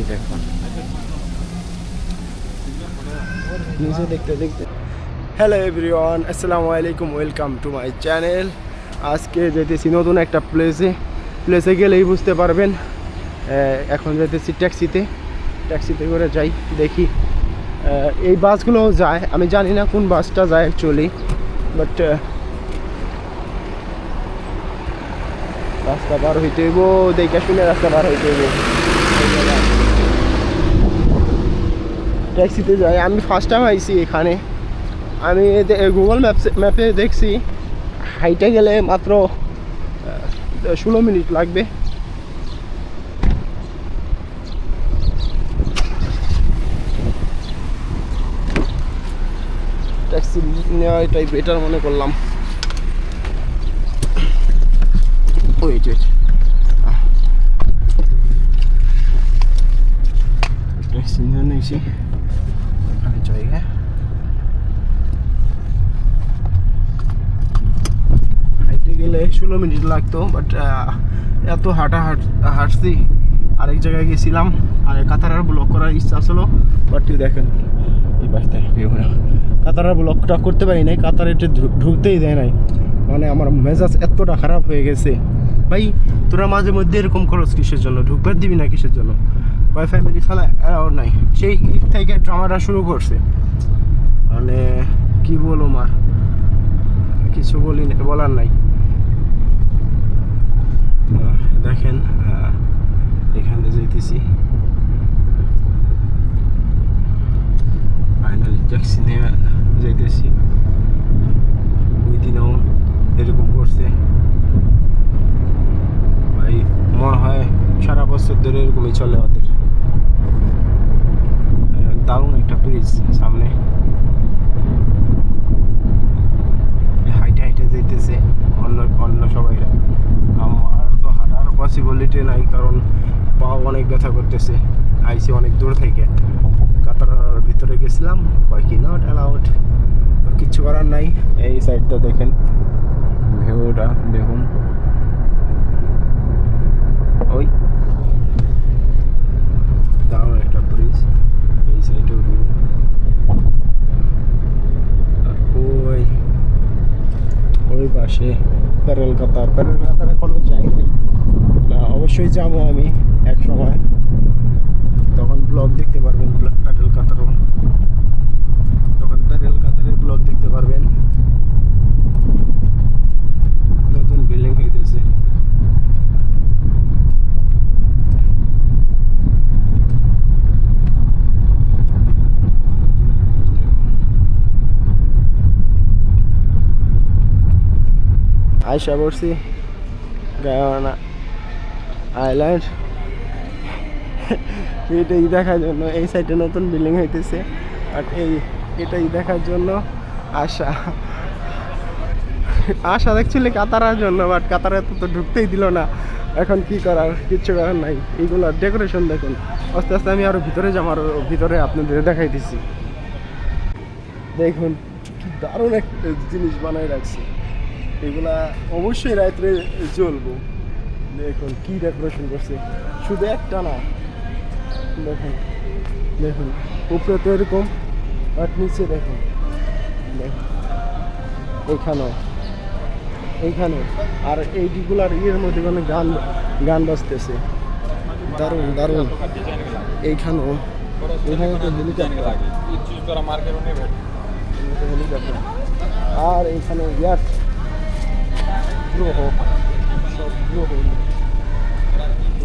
এই দেখুন। দেখতে দেখতে। হ্যালো এভরিওয়ান আসসালামু আলাইকুম ওয়েলকাম টু মাই চ্যানেল আজকে যেতেছি নতুন একটা প্লেসে প্লেসে গেলেই বুঝতে পারবেন এখন যেতেছি ট্যাক্সিতে ট্যাক্সিতে করে যাই, দেখি এই বাসগুলো যায়। আমি জানি না কোন বাসটা যায় অ্যাকচুয়ালি বাট রাস্তা পার হইতে দেখে শুনে রাস্তা পার হইতে ট্যাক্সিতে যাই আমি ফার্স্ট টাইম আইছি এখানে। আমি গুগল ম্যাপস ম্যাপে দেখছি। হাইটে গেলে মাত্র ষোলো মিনিট লাগবে। ট্যাক্সি নেওয়া এটাই বেটার মনে করলাম। ওয়েট ওয়েট ট্যাক্সি নিয়ে নিয়েছি ওখানে জায়গা হাইটে গেলে ষোলো মিনিট লাগতো বাট এত হাঁটা হাঁট, হাঁটছি। আরেক জায়গায় গেছিলাম, আর কাতারার ব্লক করার ইচ্ছা ছিল বাট দেখেন, এই বাসটা কাতারার ব্লকটা করতে পারি নাই, কাতার এটা ঢুকতেই দেয় নাই। মানে আমার মেজাজ এতটা খারাপ হয়ে গেছে। ভাই, তোরা মাঝে মধ্যে এরকম করস কিসের জন্য? ঢুকবার দিবি না কিসের জন্য? ভাই ফ্যামিলি ফেলা অ্যালাউড নাই। সেই ঈদ থেকে ড্রামাটা শুরু করছে। মানে কি বলো মা? কিছু বলি বলার নাই। দেখেন এখানে যাইতেছি। ফাইনালি ট্যাক্সি নিয়ে যাইতেছি। দিনেও এরকম করছে। ভাই, মনে হয় সারা বছর ধরে এরকমই চলে ওদের। দারুণ একটা ব্রিজ সামনে। হাইটে হাইটে যেতেছে অন্য অন্য সবাইরা। আমার পসিবিলিটি নাই, কারণ পা অনেক ব্যথা করতেছে, আইসি অনেক দূর থেকে। কাতার ভিতরে গেছিলাম, কয় কি নট অ্যালাউড কিচ্ছু করার নাই। এই সাইডটা দেখেন, ভিউটা দেখুন। ওই। দারুণ একটা ব্রিজ এই সাইডেও ভিউ ওই ওই পাশে প্যারেল কাতার। প্যারেল কাতার এখনও অবশ্যই যাব আমি এক সময়। তখন ব্লগ দেখতে পারবেন প্যারেল কাতারও তখন প্যারেল কাতারের ব্লগ দেখতে পারবেন। নতুন বিল্ডিং হইতেছে। আয়সা পড়ছি গায়ানা আইল্যান্ড এটাই দেখার জন্য, এই সাইডে নতুন বিল্ডিং হইতেছে। আর এই, এটাই দেখার জন্য আশা। আশা দেখছিলে কাতারার জন্য বাট কাতারে তো ঢুকতেই দিল না। এখন কি করার? কিচ্ছু করার নাই। এইগুলো ডেকোরেশন দেখুন। আস্তে আস্তে আমি আরও ভিতরে যাব, আরও ভিতরে আপনাদের দেখাই দিছি দেখুন, কি দারুণ একটা জিনিস বানাই রাখছে। এগুলা অবশ্যই রাত্রে জ্বলবো। দেখুন, কি ডেকোরেশন করছে। শুধু একটা না, দেখুন দেখুন, উপরে তো এরকম আর নিচে দেখুন দেখুন এইখানেও এইখানেও আর এইগুলার ইয়ের মধ্যে কোনো গান গান বাজতেছে। দারুণ দারুণ, এইখানেও এখানে তো হেলিকপ্টার আর এইখানে ইয়ার গ্রহ সব গ্রহ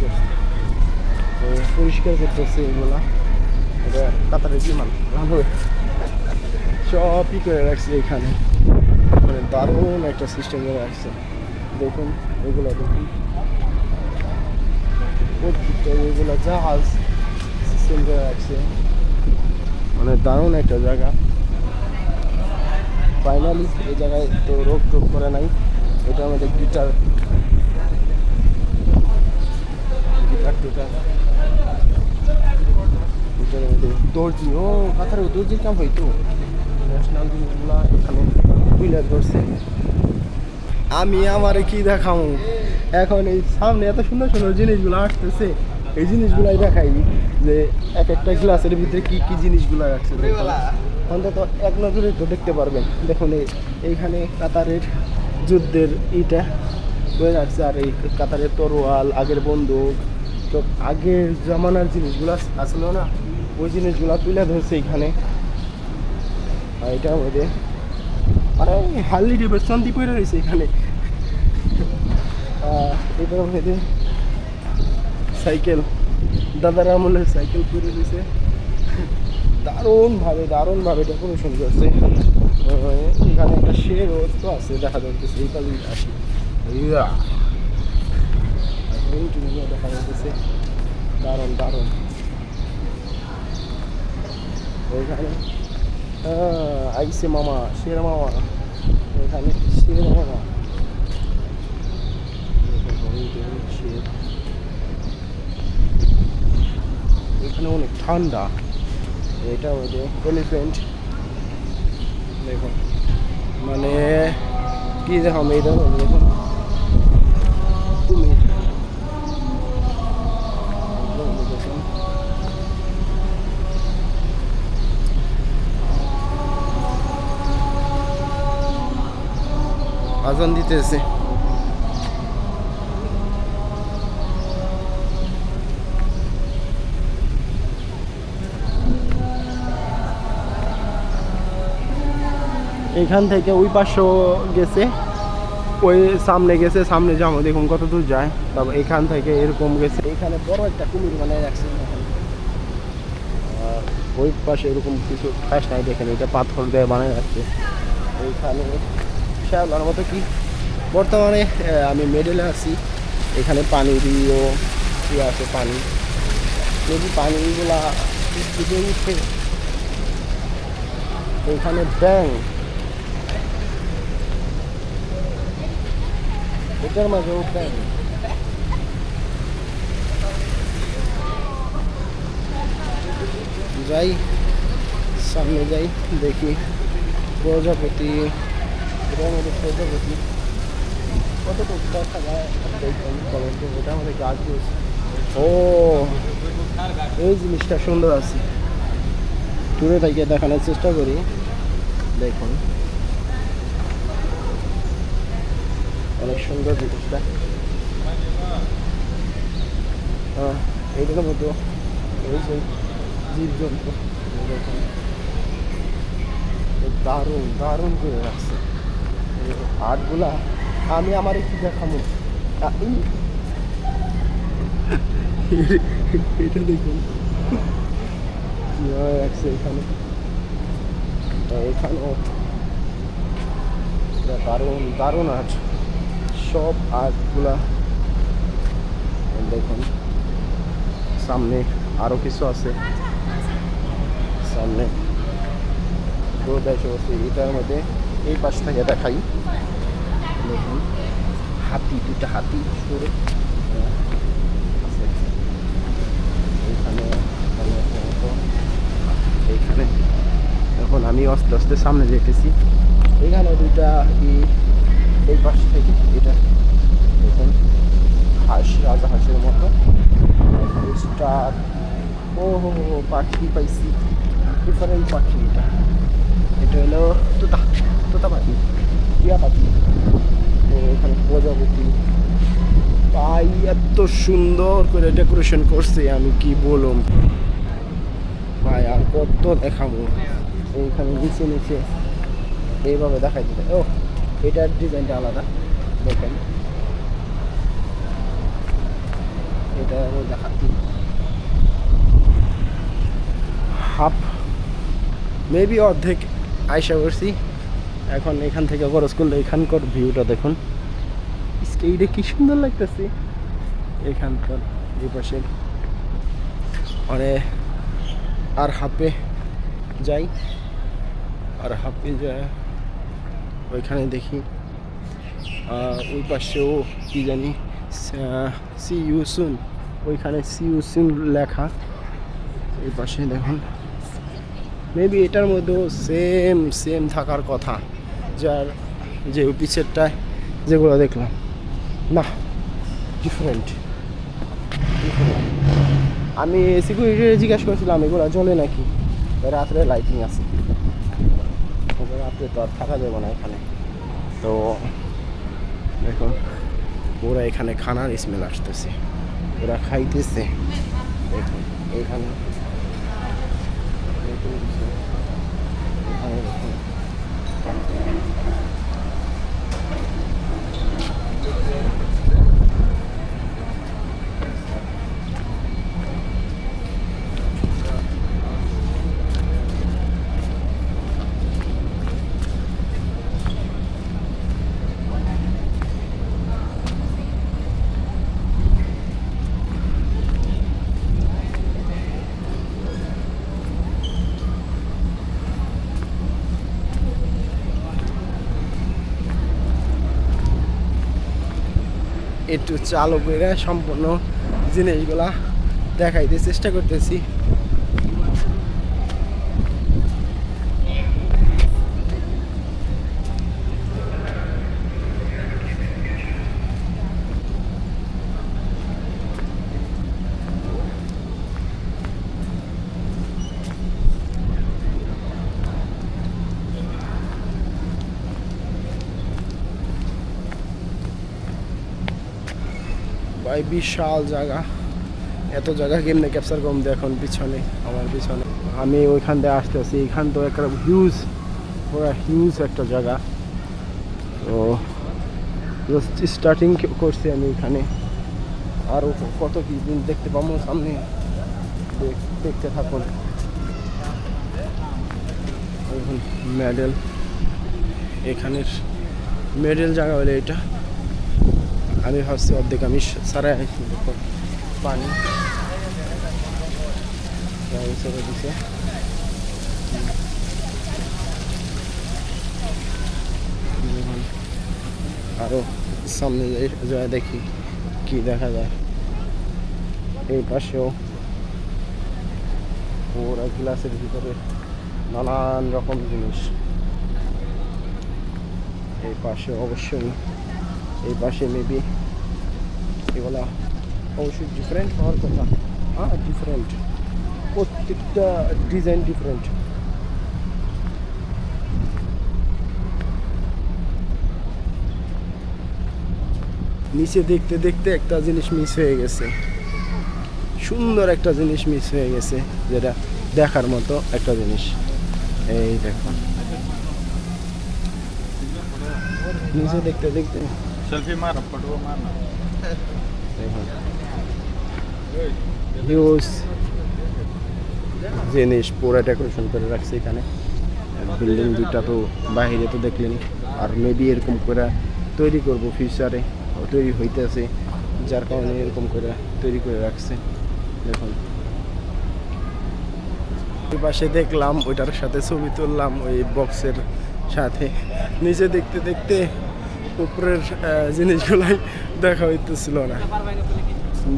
তো পরিষ্কার করতেছে এগুলা। এটা কাতারের বিমান রানওয়ে সবই করে রাখছে এখানে। মানে দারুণ একটা সিস্টেম করে রাখছে। দেখুন, এগুলো দেখুন। এগুলো জাহাজ সিস্টেম করে রাখছে। মানে দারুণ একটা জায়গা। ফাইনালি এই জায়গায় তো রোগ টোক করে নাই। এটা আমাদের গিটার গিটার টিটার গিটারের মধ্যে দর্জি, ও কাতারে দর্জির কাম হইতো ন্যাশনাল এখানে তুলে ধরছে। আমি আমারে কি দেখাবো এখন এই সামনে এত সুন্দর সুন্দর জিনিসগুলো আসতেছে, এই জিনিসগুলাই দেখাই যে এক একটা গ্লাসের ভিতরে কি কি জিনিসগুলো রাখছে। অন্তত এক নজরে তো দেখতে পারবেন। দেখুন এইখানে কাতারের যুদ্ধের ইটা রাখছে আর এই কাতারের তরোয়াল, আগের বন্দুক। তো আগের জামানার জিনিসগুলো আসলো না, ওই জিনিসগুলো তুলে ধরছে এখানে। আর এটা ওদের আরে হাল্লি ডিবের শান্তি পড়ে রয়েছে এখানে। এটার মধ্যে সাইকেল, দাদার আমলের সাইকেল পরে রয়েছে দারুণভাবে দারুণভাবে ডেকোরেশন করছে। এখানে একটা শের তো আছে, দেখা যাচ্ছে এই কাজে আসি। দারুণ দারুণ ওইখানে আইসে মামা শের এখানে অনেক ঠান্ডা এটা ওদের এলিফেন্ট দেখুন মানে কি দেখাম এটা দেখুন। কুমির আজান দিতেছে। এখান থেকে ওই পাশেও গেছে ওই সামনে গেছে সামনে যাব দেখুন কত দূর যায় তারপর এখান থেকে এরকম গেছে। এখানে বড় একটা কুমির বানায় রাখছে আর ওই পাশে এরকম কিছু খাস নাই দেখেন এটা পাথর দিয়ে বানায় রাখছে। এইখানে শ্যাওলার মতো কি? বর্তমানে আমি মেডেলে আছি। এখানে পানি দিয়েও কি আছে? পানি। যদি পানিগুলা দিকে উঠে, এখানে ব্যাং। এটার মাঝেও ব্যাং। যাই, সামনে যাই, দেখি। প্রজাপতি এটার মধ্যে প্রজাপতি কতটুকু দেখা যায় দেখবেন বলেন তো ওটা আমাদের গাছ ও, এই জিনিসটা সুন্দর আছে। দূরে থেকে দেখানোর চেষ্টা করি। দেখুন। অনেক সুন্দর জিনিসটা। হ্যাঁ এই যে জীবজন্তু। দেখুন। দারুণ দারুণ করে রাখছে। আর্টগুলা আমি আমার একটু দেখাবো এটা দেখুন। কীভাবে রাখছে এখানে? এখানেও। দারুণ দারুণ আর্ট। সব আর্টগুলা। দেখুন সামনে আরও কিছু আছে। সামনে। রোদ এটার মধ্যে এই পাশ থেকে দেখাই। দেখুন, হাতি দুটা হাতি সরে। এখানে এইখানে এখন। আমি আস্তে আস্তে সামনে যেতেছি। এখানে দুইটা এই পাশ থেকে এটা। দেখুন, হাঁস, রাজা হাঁসের মতো। স্টার। ও হো পাখি পাইছি। ডিফারেন্ট পাখি এটা। এটা হলো তোতা তোতা পাখি, টিয়া পাখি। তো এখানে প্রজাপতি ভাই, এত সুন্দর করে ডেকোরেশন করছে, আমি কি বলুম ভাই, আর কত দেখাবো? এইখানে নিচে নিচে। এইভাবে দেখাই দিতে। ও, এটার ডিজাইনটা আলাদা। দেখেন। এটা দেখাচ্ছি। হাফ মেবি অর্ধেক আয়সা করছি। এখন এখান থেকে খরচ করলে এখানকার ভিউটা দেখুন। এইটা কি সুন্দর লাগতেছে। এখানকার পাশে মানে আর হাফে যাই, আর হাফে যায় ওইখানে দেখি। ওই পাশেও কি জানি, সি ইউ সুন। ওইখানে সি ইউ সুন লেখা। এই পাশে দেখুন। মেবি এটার মধ্যেও সেম সেম থাকার কথা। যার যে পিছেরটায় যেগুলো দেখলাম। না ডিফারেন্ট আমি সিকিউরিটি জিজ্ঞেস করছিলাম, এগুলো জ্বলে নাকি? রাত্রে লাইটিং আছে। রাত্রে তো আর থাকা যাবে না এখানে। তো দেখুন ওরা এখানে খানার স্মেল আসতেছে। ওরা খাইতেছে। দেখুন এখানে। এখানে দেখুন ハハハハ! একটু চালু করে সম্পূর্ণ জিনিসগুলা দেখাইতে চেষ্টা করতেছি। ভাই, বিশাল জায়গা। এত জায়গা কেমনে ক্যাপচার করুন এখন পিছনে, আমার পিছনে। আমি ওইখান দিয়ে আসতেছি এখান তো একটা হিউজ পুরো হিউজ একটা জায়গা। তো জাস্ট স্টার্টিং করছি আমি এখানে। আরও কত কি দিন দেখতে পাবো সামনে। দেখতে থাকুন। মেডেল এখানের মেডেল জায়গা হলে এটা। আমি ভাবছি অর্ধেক আমি সারাই দেখুন পানি। দিছে। সামনে যায় দেখি কি দেখা যায়। এই পাশেও পুরো গ্লাসের ভিতরে নানান রকম জিনিস। এই পাশে অবশ্যই, এই পাশে মেবি মাটিওয়ালা অবশ্যই ডিফারেন্ট হওয়ার কথা। হ্যাঁ ডিফারেন্ট প্রত্যেকটা ডিজাইন ডিফারেন্ট নিচে দেখতে দেখতে একটা জিনিস মিস হয়ে গেছে। সুন্দর একটা জিনিস মিস হয়ে গেছে, যেটা দেখার মতো একটা জিনিস। এই দেখো। নিচে দেখতে দেখতে সেলফি মার ফটো মার। হিউজ জিনিস পুরো ডেকোরেশন করে রাখছে এখানে। বিল্ডিং দুইটা তো বাইরে তো দেখলেন। আর মেবি এরকম করে তৈরি করব ফিউচারে তৈরি হইতেছে। যার কারণে এরকম করে তৈরি করে রাখছে। দেখুন। ওই পাশে দেখলাম, ওইটার সাথে ছবি তুললাম ওই বক্সের সাথে। নিচে দেখতে দেখতে উপরের জিনিসগুলাই দেখা হইতেছিল না।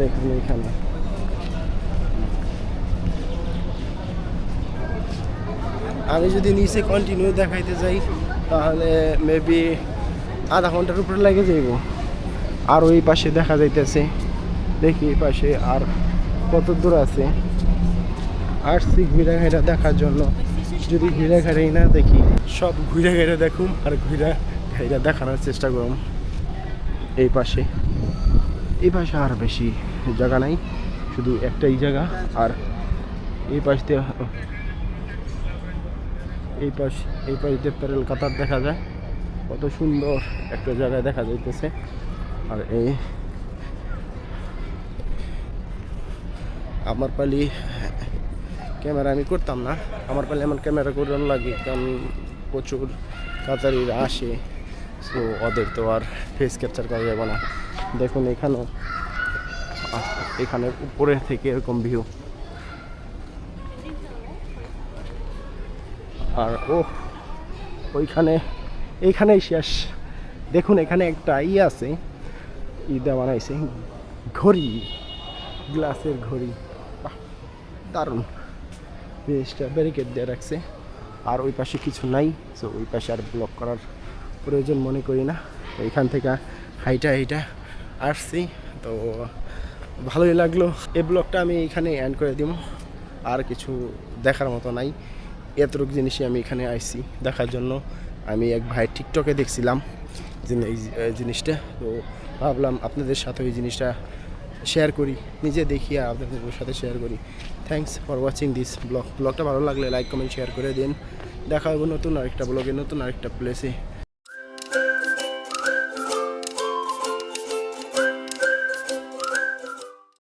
দেখুন এখানে। আমি যদি নিচে কন্টিনিউ দেখাইতে যাই, তাহলে মেবি আধা ঘণ্টার উপরে লেগে যাইব। আর ওই পাশে দেখা যাইতেছে, দেখি এই পাশে আর কত দূর আছে। আসছি ঘুরে ঘেরা দেখার জন্য যদি ঘুরে ঘেরেই না দেখি, সব ঘুরে ঘেরে দেখুম আর ঘুরে ঘেরা দেখানোর চেষ্টা করুম। এই পাশে এই পাশে আর বেশি জায়গা নাই, শুধু একটাই জায়গা। আর এই পাশ দিয়ে এই পাশ এই পাশ দিয়ে প্যারেল কাতার দেখা যায়। কত সুন্দর একটা জায়গায় দেখা যাইতেছে। আর এই আমার পালি, ক্যামেরা আমি করতাম না। আমার পালি আমার ক্যামেরা করানো লাগে, কারণ প্রচুর কাতারির আসে। সো ওদের তো আর ফেস ক্যাপচার করা যাবে না। দেখুন এখানেও এখানে উপরে থেকে এরকম ভিউ আর ও ওইখানে, এইখানেই শেষ। দেখুন, এখানে একটা ই আছে। ই দেওয়া বানাইছে। ঘড়ি। গ্লাসের ঘড়ি। দারুণ। জিনিসটা ব্যারিকেড দিয়ে রাখছে। আর ওই পাশে কিছু নাই সো ওই পাশে আর ব্লক করার প্রয়োজন মনে করি না। তো এখান থেকে হাইটা হাইটা আসছি। তো ভালোই লাগল। এই ব্লগটা আমি এখানে অ্যান্ড করে দিব। আর কিছু দেখার মতো নাই। এতটুকু জিনিসই আমি এখানে আইছি দেখার জন্য। আমি এক ভাই টিকটকে দেখছিলাম এই জিনিসটা। তো ভাবলাম আপনাদের সাথে ওই জিনিসটা শেয়ার করি। নিজে দেখি আর আপনাদের সাথে শেয়ার করি। Thanks for watching this vlog ব্লগটা ভালো লাগলে লাইক কমেন্ট শেয়ার করে দিন। দেখা হবে নতুন আরেকটা ব্লগে নতুন আরেকটা প্লেসে